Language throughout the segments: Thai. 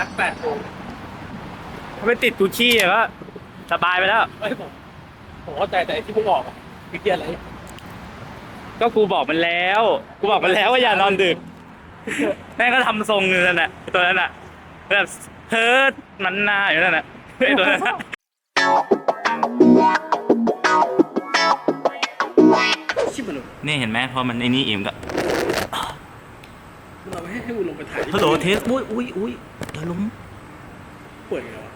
นัดแปดโมงถ้าไปติดกูชี่อะก็สบายไปแล้ว ไม่ผมผมเข้าใจแต่ไอ้ที่มึงบอกอะคือเกียอะไรก็กูบอกมันแล้ว กูบอกมันแล้วว่าอย่านอนดึก แม่งก็ทำทรงอยู่นั่นแหละไอ้ตัวนั้นน่ะแบบเฮิร์ตมันหน้าอยู่นั่นแหละไอ้ตัวนั้นน่ะนี่เห็นไหมพอมันไอ้นี่อิ่มก็ เราไม่ให้ให้มึงลงไปถ่ายฮัลโหลเทสอุ้ยอุ้ยอุ้ยเดี๋ยวล้มป่วยไงวะ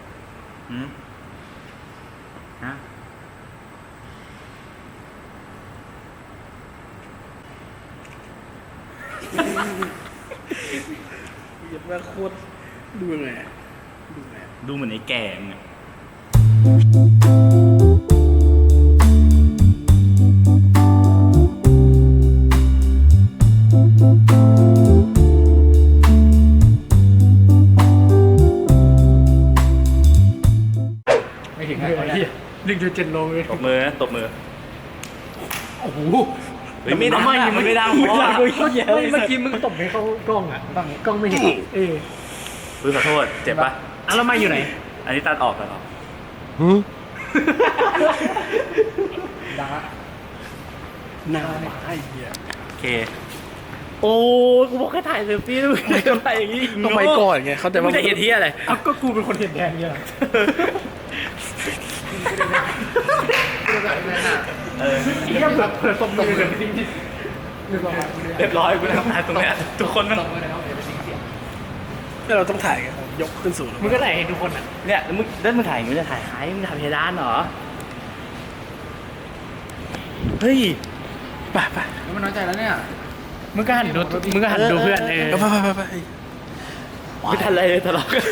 อืมฮะเหี้ยัดแม่งโคตรดูยังไงอะดูยังไงอะ ดูเหมือนไอ้แก่มึงอะ หี้ยหนึ่งจุดเจ็ดโลเลยตบมือนะตบมือโอ้โหเฮ้ยไม่ดังอะมันไม่ดังเพราะว่าเมื่อกี้มึงตบให้เขากล้องอะบังกล้องไม่เห็นเออเฮ้ยขอโทษเจ็บปะอะแล้วไม่อยู่ไหน อันนี้ตัดออกตัดออกดังอะหน้าหมาไอ้เหี้ยโอเคโอ้กูบอกให้ถ่ายเซลฟี่ด้วยมึงทำไมอย่างนี้ต้องไปก่อนไงเขาแต่แต่ว่าว่าไม่ได้เห็นที่อะไรเอ้าก็กูเป็นคนเห็นแดงเนี่ย เออเหี้ยแบบเผื่อตบมือกันจริงเรียบร้อยเรียบร้อยกูทำงานตรงเนี้ยทุกคนมันแล้วเราต้องถ่ายกันยกขึ้นสูงมึงก็ถ่ายให้ทุกคนอะเนี่ยแล้วมึงแล้วมึงถ่ายมึงจะถ่ายใครมึงถ่ายเพดานเหรอเฮ้ยไปไปมันน้อยใจแล้วเนี่ยมึงก็หันดูมึงก็หันดูเพื่อนเออไปไปไปไปไม่ทันอะไรเลยทะเลาะกัน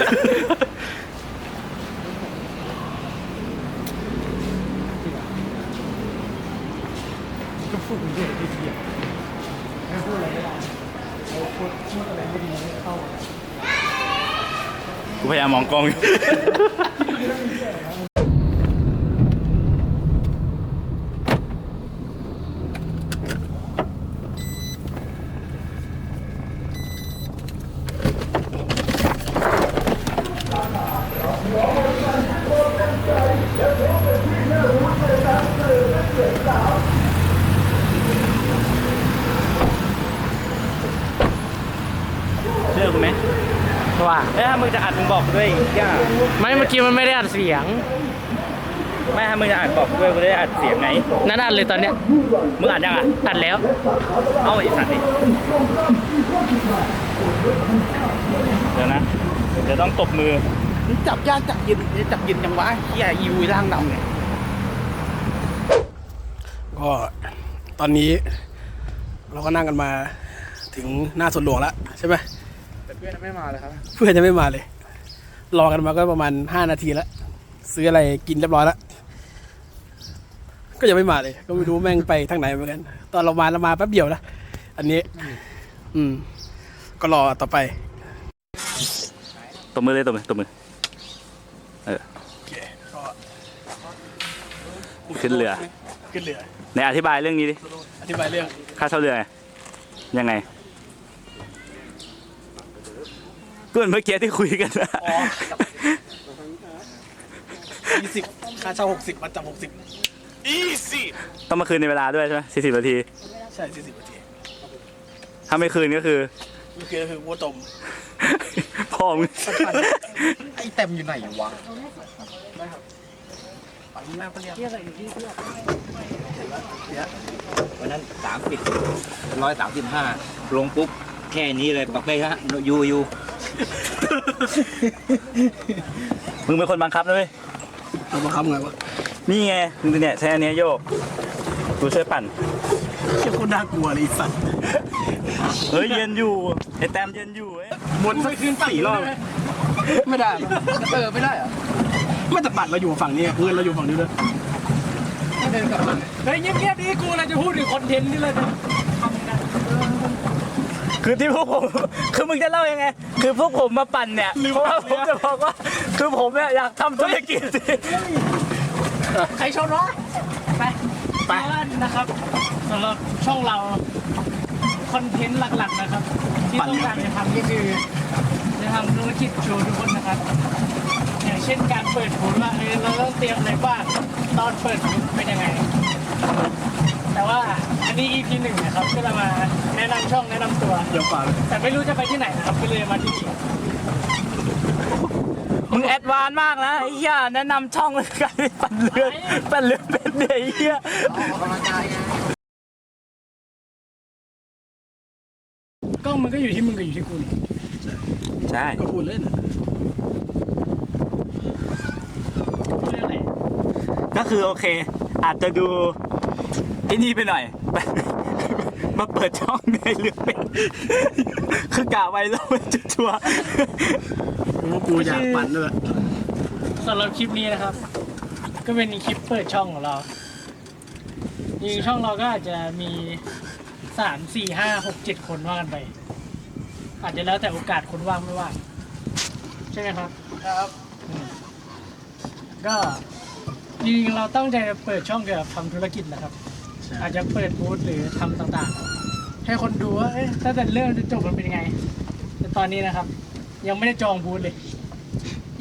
สู้คุณเรื่องที่เทียบไม่พูดอะไรไม่ได้เราพูดพูดอะไรไม่ดีไม่เข้ากูพยายามมองกล้องอยู่ เชื่อกูไหม ว่า เอ้ยถ้ามึงจะอั ดมึงบอกกูด้วยย่าไม่เมื่อกี้มันไม่ได้อัดเสียงไม่ถ้ามึงจะอัดบอกกูด้วยกูได้อัดเสียงไงนั่นอัดเลยตอนเนี้ยมึงอัดยังอะอัดแล้ว เอาไอ้สัตว์ดิเดี๋ยวนะเดี๋ยวต้องตบมือจับยากจับเย็นจับเย็นยังวะเฮียอีวีร่างดำเนี่ยก็ตอนนี้เราก็นั่งกันมาถึงหน้าสวนหลวงแล้วใช่ไหมแต่เพื่อนไม่มาเลยครับ เพื่อนจะไม่มาเลย รอกันมาก็ประมาณห้านาทีแล้ว ซื้ออะไรกินเรียบร้อยแล้ว ก็ยังไม่มาเลย ก็ไม่รู้แม่งไปทางไหนเหมือนกัน ตอนเรามาเรามาแป๊บเดียวนะ อันนี้ อืม ก็รอต่อไป ตบมือเลยตบมือตบมือ เออโอเคก็ขึ้นเรือ ขึ้นเรือในอธิบายเรื่องนี้ดิ อธิบายเรื่อง ค่าเช่าเรือไงยังไงก็ เหมือนเมื่อกี้ที่คุยกันนะยี่สิบค่าเช่าหกสิบมาจับหกสิบต้องมาคืนในเวลาด้วยใช่ไหมสี่สิบนาที ใช่สี่สิบนาทีถ้าไม่คืนก็คือ ก็คือก็คือวัวต้มพ่อมึงไอ้เต็มอยู่ไหนวะวันนั้นสามสิบร้อยสามสิบห้าลงปุ๊บแค่นี้เลยบอกไม่ฮะยูยู มึงเป็นคนบังคับนะเว้ยเราบังคับไงวะนี่ไงมึงเนี่ยใช้อันเนี้ยโยกกูช่วยปั่นเชี่ยโคตรน่ากลัวเลยไอ้สัตว์เฮ้ยเย็นอยู่ไอ้แต้มเย็นอยู่เว้ยบนสักคืนสี่รอบไม่ได้เออไม่ได้เหรอไม่แต่ปัดเราอยู่ฝั่งนี้เพื่อนเราอยู่ฝั่งนี้ด้วยไม่เดินกลับมาเฮ้ยเงียบๆนี่กูเลยจะพูดถึงคอนเทนต์นี่เลยนะ คือที่พวกผม คือมึงจะเล่ายังไง คือพวกผมมาปั่นเนี่ย เพราะว่าผมจะบอกว่า คือผมเนี่ยอยากทำธุรกิจ ใครชนวะไปไปนะครับสำหรับช่องเราคอนเทนต์หลักๆนะครับ ที่ต้องการจะทำก็คือจะทำธุรกิจโชว์ทุกคนนะครับ อย่างเช่นการเปิดบูธว่าเออเราต้องเตรียมอะไรบ้างตอนเปิดบูธเป็นยังไงแต่ว่าอั นนี้ EP หนึ่งนะครับก็จะมาแนะนำช่องแนะนำตัว เดี๋ยวก่อนแต่ไม่รู้จะไปที่ไหนนะครับก็เลยมาที่นี่มึงแอดวานซ์มากนะไอ้เหี้ยแนะนำช่องเลยกันปั่นเรือปั่นเรือเป็นเด็กเหี้ยกล้องมันก็อยู่ที่มึงกับอยู่ที่กูนี่ใช่ก็พูดเล่นอะเรื่องอะไรก็คือโอเค อาจจะดูไอ้นี่ไปหน่อย มาเปิดช่องในเรือเป็นคือกะไว้แล้วมันจะชัวร์เพราะว่ากูอยากปั่นด้วยสำหรับคลิปนี้นะครับ ก็เป็นคลิปเปิดช่องของเราจริงๆช่องเราก็อาจจะมีสามสี่ห้าหกเจ็ดคนว่ากันไป อาจจะแล้วแต่โอกาสคนว่างไม่ว่างใช่ไหมครับ ครับก็จริงๆเราตั้งใจเปิดช่องเกี่ยวกับทำธุรกิจนะครับ อาจจะเปิดบูธหรือทำต่างๆ ให้คนดูว่าเอ๊ะถ้าแต่เรื่องจะจบมันเป็นยังไง แต่ตอนนี้นะครับ ยังไม่ได้จองบูธเลย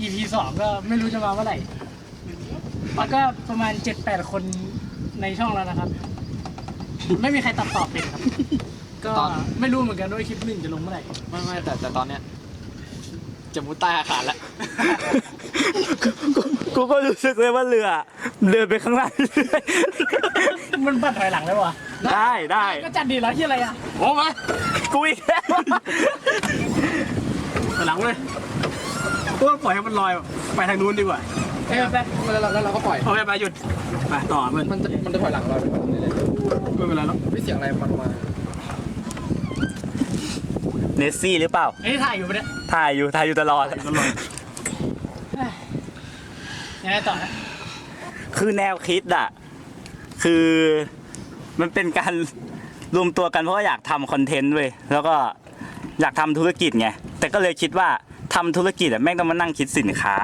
EP สองก็ไม่รู้จะมาเมื่อไหร่แล้วก็ประมาณเจ็ดแปดคนในช่องแล้วนะครับ ไม่มีใครตัดต่อเป็นครับ ก็ไม่รู้เหมือนกันว่าคลิปหนึ่งจะลงเมื่อไหร่ ไม่ไม่แต่แต่ตอนเนี้ยจะมุดใต้อาคารแล้ว กูก็รู้สึกเลยว่าเรือเดินไปข้างหน้ามันบัดถอยหลังได้ปะได้ได้ก็จัดดีแล้วที่อะไรอะโอ้มากูอีกแล้วไปหลังเลยกูว่าปล่อยให้มันลอยไปทางนู้นดีกว่าเออไปแล้วเราแล้วเราก็ปล่อยเอาไปไปหยุดไปต่อเพื่อนมันจะมันจะถอยหลังเราเลยไม่เป็นไรแล้วไม่เสียงอะไรมันมาเนสซี่หรือเปล่า เอ้ยถ่ายอยู่ปะเนี่ยถ่ายอยู่ถ่ายอยู่ตลอด ยังไงต่อนะคือแนวคิดอะคือมันเป็นการรวมตัวกันเพราะว่าอยากทำคอนเทนต์เว้ยแล้วก็อยากทำธุรกิจไงแต่ก็เลยคิดว่าทำธุรกิจอะแม่งต้องมานั่งคิดสินค้า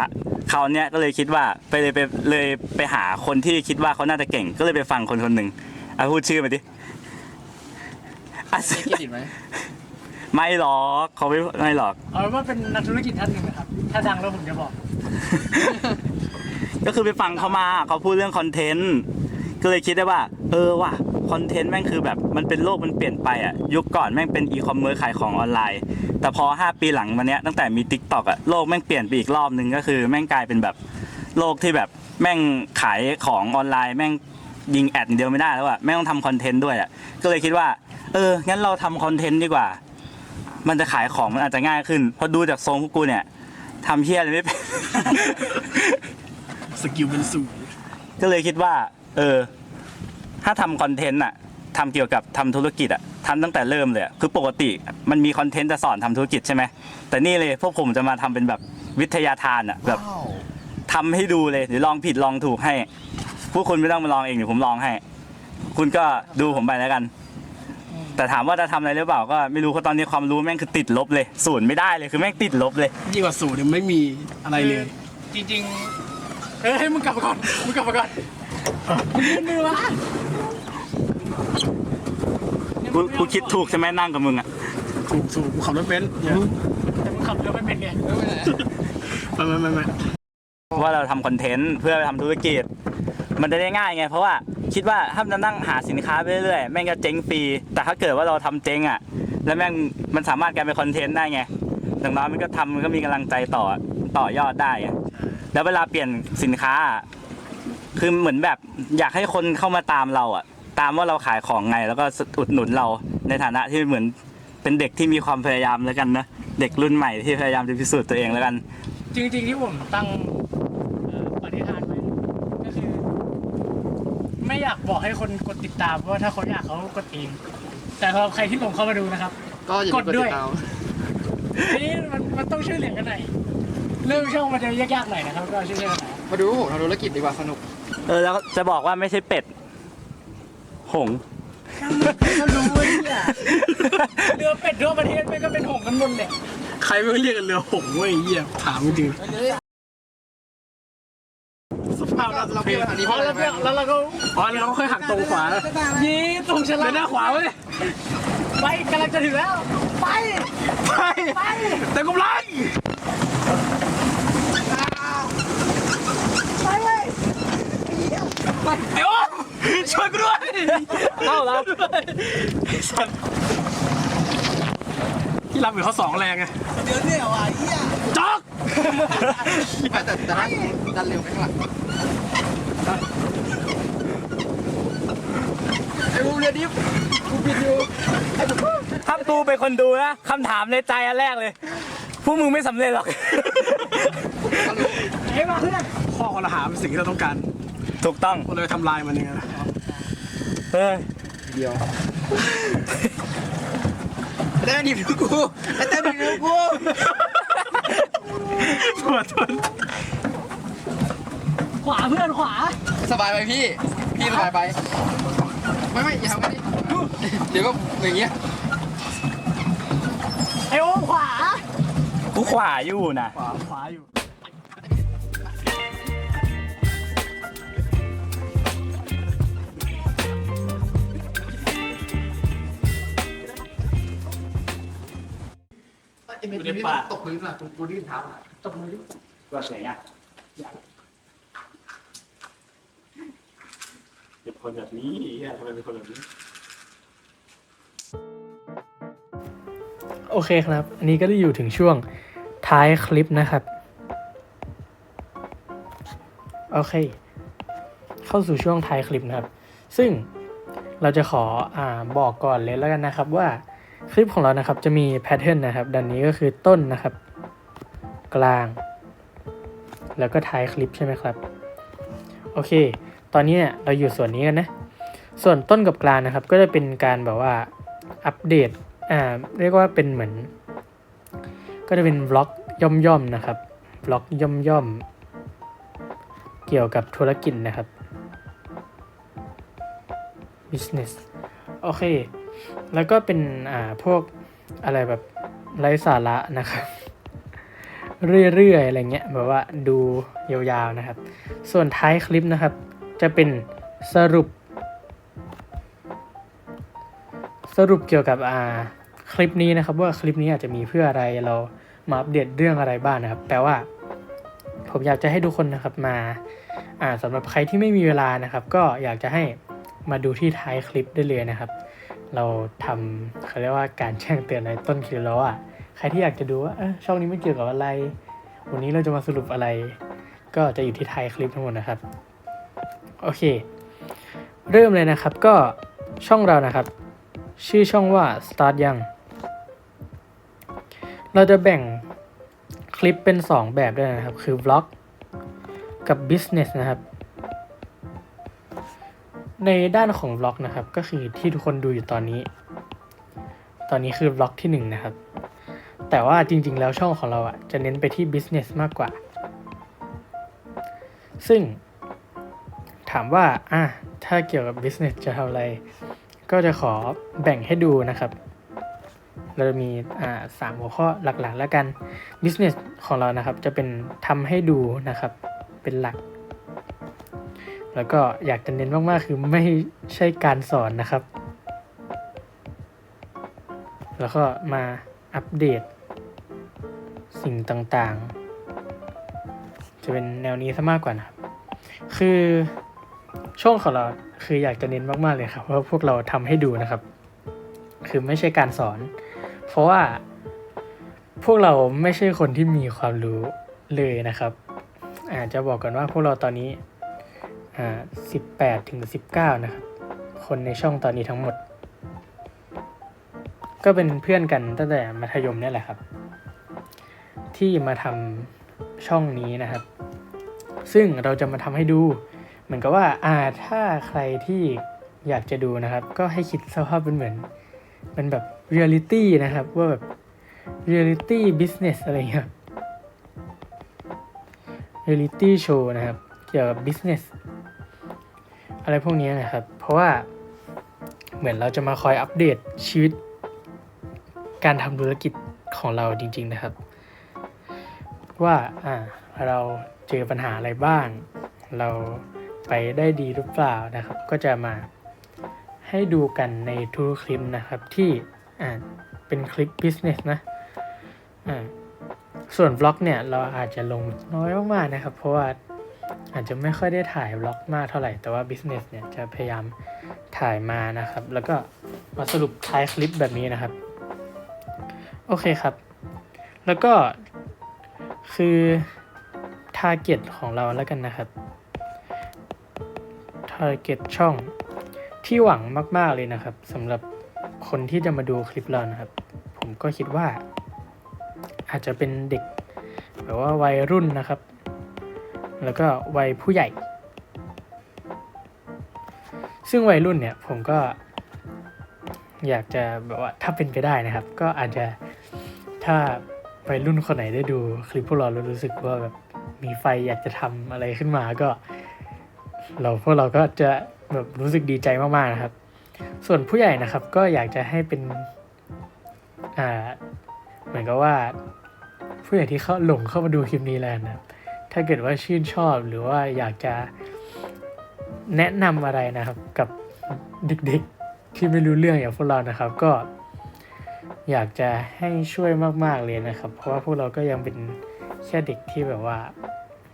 คราวเนี้ยก็เลยคิดว่าไปเลยไปเลยไปหาคนที่คิดว่าเขาน่าจะเก่ง ก็เลยไปฟังคนคนหนึ่งอะพูดชื่อมาดิอะมีเครดิตไหมไม่หรอกเขาไม่ไม่หรอก เอาเป็นว่าเป็นนักธุรกิจท่านหนึ่งนะครับ ถ้าดังแล้วผมจะบอก ก็คือไปฟังเขามาเขาพูดเรื่องคอนเทนต์ก็เลยคิดได้ว่า เออว่ะคอนเทนต์แม่งคือแบบมันเป็นโลกมันเปลี่ยนไปอะยุคก่อนแม่งเป็นอีคอมเมิร์ซขายของออนไลน์ แต่พอ 5 ปีหลังมาเนี้ยตั้งแต่มี t ิ k t o k อะโลกแม่งเปลี่ยนไปอีกรอบนึงก็คือ แม่งกลายเป็นแบบโลกที่แบบแม่งขายของออนไลน์ แม่งยิงแอดอย่างเดียวไม่ได้แล้วอะแม่งต้องทำคอนเทนต์ด้วยอะก็เลยคิดว่า เอองั้นเราทำคอนเทนต์ดีกว่า มันจะขายของมันอาจจะง่ายขึ้นเพราะดูจากทรงพวกกูเนี่ยทำเฮี้ยอะไรไม่เป็น สกิลเป็นสูงก็เลยคิดว่า เออ ถ้าทำคอนเทนต์อะทำเกี่ยวกับทำธุรกิจอะทำตั้งแต่เริ่มเลยอะคือปกติมันมีคอนเทนต์จะสอนทำธุรกิจใช่ไหมแต่นี่เลยพวกผมจะมาทำเป็นแบบวิทยาทานอะแบบทำให้ดูเลยหรือลองผิดลองถูกให้พวกคุณไม่ต้องมาลองเองเดี๋ยวผมลองให้ คุณก็ดูผมไปแล้วกัน แต่ถามว่าจะทำอะไรหรือเปล่าก็ไม่รู้เพราะตอนนี้ความรู้แม่งคือติดลบเลยศูนย์ไม่ได้เลยคือแม่งติดลบเลย ยิ่งกว่าสูตรเนี่ยไม่มีอะไรเลย จริงๆ เฮ้ยมึงกลับมาก่อน มึงกลับมาก่อนมึงยืนมือวะกูกูคิดถูกใช่ไหมนั่งกับมึงอะถูกถูกกูขับรถเบนซ์อย่าแต่มึงขับเรือไม่เป็นไงไม่ไม่ไม่ไม่ว่าเราทำคอนเทนต์เพื่อไปทำธุรกิจ มันจะได้ง่ายไง เพราะว่าคิดว่าถ้าจะนั่งหาสินค้าไปเรื่อยๆแม่งก็เจ๊งฟรีแต่ถ้าเกิดว่าเราทำเจ๊งอะ แล้วแม่งมันสามารถกลายเป็นคอนเทนต์ได้ไงอย่างน้อยมันก็ทำมันก็มีกำลังใจต่อต่อยอดได้ไง แล้วเวลาเปลี่ยนสินค้าอะคือเหมือนแบบอยากให้คนเข้ามาตามเราอะตามว่าเราขายของไง แล้วก็อุดหนุนเราในฐานะที่เหมือนเป็นเด็กที่มีความพยายามแล้วกันนะเด็กรุ่นใหม่ที่พยายามจะพิสูจน์ตัวเองแล้วกัน จริงๆที่ผมตั้งเอ่อปณิธานไว้ก็คือ ไม่อยากบอกให้คนกดติดตามเพราะว่าถ้าเขาอยากเขากดเองแต่สำหรับใครที่หลงเข้ามาดูนะครับ ก็อย่าลืมกดติดตาม นี่มันมันต้องช่วยเหลือกันหน่อย เรื่องช่องมันจะยากๆหน่อยนะครับก็ช่วยๆกันหน่อยมาดูผมทำธุรกิจดีกว่าสนุกเออแล้วจะบอกว่าไม่ใช่เป็ด หงส์ก็รู้เว้ยเนี่ยเรือเป็ดทั่วประเทศไม่ก็เป็นหงส์กันหมดเลยใครไม่เรียกกันเรือหงส์เว้ยไอ้เหี้ยถามจริงสภาพน่าสะเราเพเปลี่ยนอันนี้พอแล้วเนี่ยแล้วเราก็อ๋อแล้วเราค่อยหักตรงขวาแล้วยีตรงฉลาเดินหน้าขวาเว้ยไปกำลังจะถึงแล้ว ไป ไปเต็มกำลัง ไปไอ้โอ้ช่วยกูด้วยเข้าแล้วไอ้สัตว์ที่รับเหมือนเขาสองแรงไงเดี๋ยวเนี่ยว่ะเหี้ยจ๊อกแต่แต่ดันดันเร็วไปข้างหลังไอ้บูมเรียดิฟกูปิดอยู่ถ้าตูเป็นคนดูนะคำถามในใจอันแรกเลย พวกมึงไม่สำเร็จหรอกเฮ้ยมาเพื่อน ข้อคอรหาเป็นสิ่งที่เราต้องการ ถูกต้องเราเลยทำลายมันยังไงล่ะเฮ้ยไอ้เต้นดิบกูไอ้เต้นดิบกูปวดทนขวาเพื่อนขวา สบายไปพี่ พี่สบายไป ไม่ไม่อย่าทำกันดิเดี๋ยวก็อย่างเงี้ยไอโอมขวากูขวาอยู่นะขวาขวาอยู่ อยู่ในป่าตกพื้นอะกูดิ้นเท้าตบมือดิว่าเสียงอะเป็นคนแบบนี้ทำไมเป็นคนแบบนี้ โอเคครับ อันนี้ก็ได้อยู่ถึงช่วงท้ายคลิปนะครับ โอเค เข้าสู่ช่วงท้ายคลิปนะครับ ซึ่งเราจะขออ่าบอกก่อนเลยแล้วกันนะครับว่า คลิปของเรานะครับจะมีแพทเทิร์นนะครับดันนี้ก็คือต้นนะครับ กลาง แล้วก็ท้ายคลิปใช่ไหมครับ โอเค ตอนนี้เนี่ยเราอยู่ส่วนนี้กันนะ ส่วนต้นกับกลางนะครับ ก็จะเป็นการแบบว่าอัปเดตอ่าเรียกว่าเป็นเหมือน ก็จะเป็นบล็อกย่อมๆนะครับบล็อกย่อมๆเกี่ยวกับธุรกิจนะครับ business โอเค แล้วก็เป็นอ่าพวกอะไรแบบไร้สาระนะครับ เรื่อยๆอะไรเงี้ยแบบว่าดูยาวๆนะครับ ส่วนท้ายคลิปนะครับ จะเป็นสรุป สรุปเกี่ยวกับอ่าคลิปนี้นะครับ ว่าคลิปนี้อาจจะมีเพื่ออะไรเรามาอัปเดตเรื่องอะไรบ้างนะครับ แปลว่า ผมอยากจะให้ทุกคนนะครับมาอ่าสำหรับใครที่ไม่มีเวลานะครับ ก็อยากจะให้มาดูที่ท้ายคลิปได้เลยนะครับ เราทำเขาเรียกว่าการแจ้งเตือนในต้นคลิปแล้วอะใครที่อยากจะดูว่าช่องนี้มันเกี่ยวกับอะไร วันนี้เราจะมาสรุปอะไร ก็จะอยู่ที่ท้ายคลิปทั้งหมดนะครับ โอเค เริ่มเลยนะครับก็ช่องเรานะครับ ชื่อช่องว่า start ยังเราจะแบ่งคลิปเป็น 2 แบบด้วยนะครับ คือ vlog กับ business นะครับ ในด้านของ vlog นะครับ ก็คือที่ทุกคนดูอยู่ตอนนี้ ตอนนี้คือ vlog ที่1นะครับ แต่ว่าจริง ๆ แล้วช่องของเราอะจะเน้นไปที่ business มากกว่า ซึ่ง ถามว่าอะถ้าเกี่ยวกับ business จะทำอะไร ก็จะขอแบ่งให้ดูนะครับ เราจะมีอ่าสามหัวข้อหลักๆ แล้วกัน business ของเรานะครับจะเป็นทำให้ดูนะครับ เป็นหลัก แล้วก็อยากจะเน้นมากๆ คือไม่ใช่การสอนนะครับ แล้วก็มาอัปเดต สิ่งต่างๆ จะเป็นแนวนี้ซะมากกว่านะครับ คือช่วงของเราคืออยากจะเน้นมากๆเลยครับว่าพวกเราทำให้ดูนะครับ คือไม่ใช่การสอน เพราะว่าพวกเราไม่ใช่คนที่มีความรู้เลยนะครับอาจจะบอกก่อนว่าพวกเราตอนนี้ อ่าสิบแปดถึงสิบเก้านะครับ คนในช่องตอนนี้ทั้งหมด ก็เป็นเพื่อนกันตั้งแต่มัธยมนี่แหละครับ ที่มาทำช่องนี้นะครับ ซึ่งเราจะมาทำให้ดู เหมือนกับว่าอ่าถ้าใครที่อยากจะดูนะครับ ก็ให้คิดสภาพเป็นเหมือนเป็นแบบเรียลิตี้นะครับ ว่าแบบเรียลิตี้บิสเนสอะไรเงี้ยเรียลิตี้โชว์นะครับ เกี่ยวกับบิสเนส อะไรพวกนี้นะครับ เพราะว่าเหมือนเราจะมาคอยอัปเดตชีวิต การทำธุรกิจของเราจริง ๆนะครับ ว่าอ่าเราเจอปัญหาอะไรบ้าง เราไปได้ดีหรือเปล่านะครับ ก็จะมาให้ดูกันในทุกคลิปนะครับที่อ่าเป็นคลิป business นะอ่าส่วนบล็อกเนี่ยเราอาจจะลงน้อยมากๆนะครับ เพราะว่า อาจจะไม่ค่อยได้ถ่ายบล็อกมากเท่าไหร่ แต่ว่า business เนี่ยจะพยายามถ่ายมานะครับ แล้วก็มาสรุปท้ายคลิปแบบนี้นะครับ โอเคครับ แล้วก็คือ target ของเราแล้วกันนะครับ target ช่องที่หวังมากๆเลยนะครับสำหรับคนที่จะมาดูคลิปเรานะครับ ผมก็คิดว่า อาจจะเป็นเด็กแบบว่าวัยรุ่นนะครับ แล้วก็วัยผู้ใหญ่ ซึ่งวัยรุ่นเนี่ยผมก็อยากจะแบบว่าถ้าเป็นไปได้นะครับ ก็อาจจะถ้าวัยรุ่นคนไหนได้ดูคลิปพวกเราแล้วรู้สึกว่าแบบมีไฟอยากจะทำอะไรขึ้นมาก็ เราพวกเราก็จะแบบรู้สึกดีใจมากๆนะครับ ส่วนผู้ใหญ่นะครับก็อยากจะให้เป็นอ่าเหมือนกับว่าผู้ใหญ่ที่เข้าหลงเข้ามาดูคลิปนี้แล้วนะ ถ้าเกิดว่าชื่นชอบหรือว่าอยากจะแนะนำอะไรนะครับกับเด็กๆที่ไม่รู้เรื่องอย่างพวกเรานะครับ ก็อยากจะให้ช่วยมากๆเลยนะครับ เพราะว่าพวกเราก็ยังเป็นแค่เด็กที่แบบว่า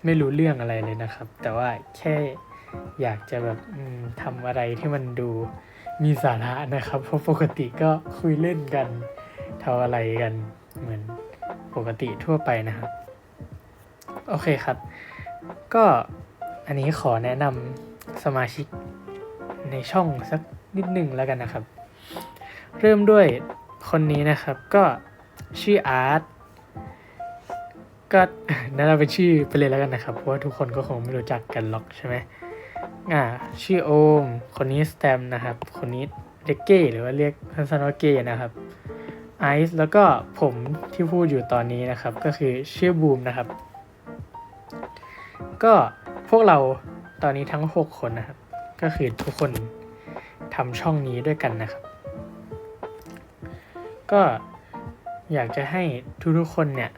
ไม่รู้เรื่องอะไรเลยนะครับ แต่ว่าแค่อยากจะแบบทำอะไรที่มันดูมีสาระนะครับ เพราะปกติก็คุยเล่นกันทำอะไรกันเหมือนปกติทั่วไปนะครับ โอเคครับ ก็อันนี้ขอแนะนำสมาชิกในช่องสักนิดหนึ่งแล้วกันนะครับ เริ่มด้วยคนนี้นะครับก็ชื่ออาร์ตก็นั่นเราเป็นชื่อไปเลยแล้วกันนะครับ เพราะว่าทุกคนก็คงไม่รู้จักกันหรอกใช่ไหมอ่าชื่อโอม คนนี้สแตมนะครับ คนนี้เด็กเก้หรือว่าเรียกสั้นว่าเก้นะครับไอซ์แล้วก็ผมที่พูดอยู่ตอนนี้นะครับ ก็คือชื่อบูมนะครับ ก็พวกเราตอนนี้ทั้ง 6 คนนะครับ ก็คือทุกคนทำช่องนี้ด้วยกันนะครับ ก็อยากจะให้ทุกๆคนเนี่ย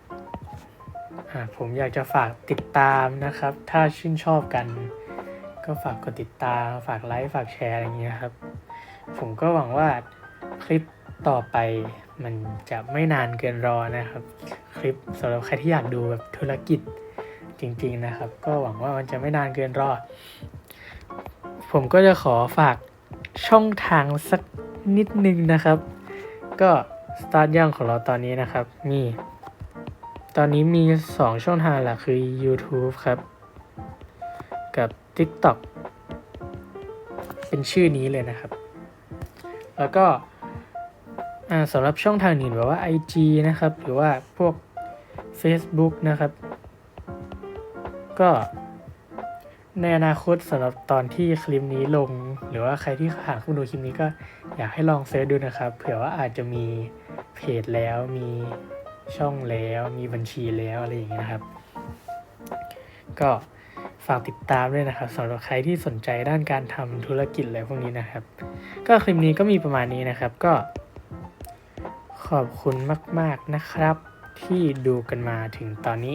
ผมอยากจะฝากติดตามนะครับ ถ้าชื่นชอบกัน ก็ฝากกดติดตาม ฝากไลค์ ฝากแชร์อะไรอย่างเงี้ยครับ ผมก็หวังว่าคลิปต่อไปมันจะไม่นานเกินรอนะครับ คลิปสำหรับใครที่อยากดูแบบธุรกิจ จริง ๆนะครับ ก็หวังว่ามันจะไม่นานเกินรอ ผมก็จะขอฝากช่องทางสักนิดนึงนะครับ ก็สตาร์ทย่างของเราตอนนี้นะครับ มี ตอนนี้มี 2 ช่องทางหลักคือ YouTube ครับ กับ TikTok เป็นชื่อนี้เลยนะครับ แล้วก็สำหรับช่องทางอื่นแบบว่า IG นะครับ หรือว่าพวก Facebook นะครับ ก็ในอนาคตสำหรับตอนที่คลิปนี้ลง หรือว่าใครที่หาเข้ามาดูคลิปนี้ก็อยากให้ลองเซิร์ชดูนะครับ เผื่อว่าอาจจะมีเพจแล้วมีช่องแล้วมีบัญชีแล้วอะไรอย่างเงี้ยนะครับ ก็ฝากติดตามด้วยนะครับสำหรับใครที่สนใจด้านการทำธุรกิจอะไรพวกนี้นะครับ ก็คลิปนี้ก็มีประมาณนี้นะครับก็ ขอบคุณมาก ๆนะครับ ที่ดูกันมาถึงตอนนี้